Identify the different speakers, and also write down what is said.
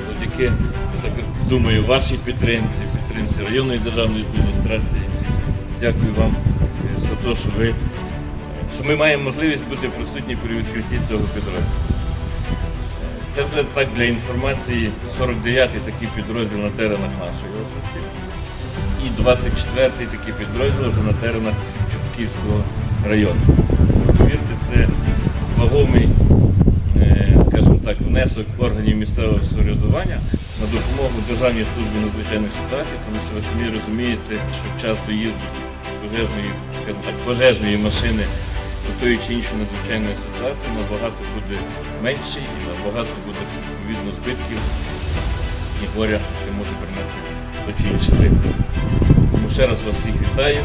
Speaker 1: завдяки, я так думаю, вашій підтримці, підтримці районної державної адміністрації. Дякую вам за те, що ви що ми маємо можливість бути присутні при відкритті цього підрозділу. Це вже так для інформації 49-й такий підрозділ на теренах нашої області. І 24-й такий підрозділ вже на теренах Чортківського району. Внесок органів місцевого самоврядування на допомогу Державній службі надзвичайних ситуацій, тому що ви самі розумієте, що часто їздять пожежної, пожежної машини до тої чи іншої надзвичайної ситуації набагато буде менший і набагато буде відповідно збитків і горя, яке може принести то чи інший виклик. Тому ще раз вас всіх вітаю.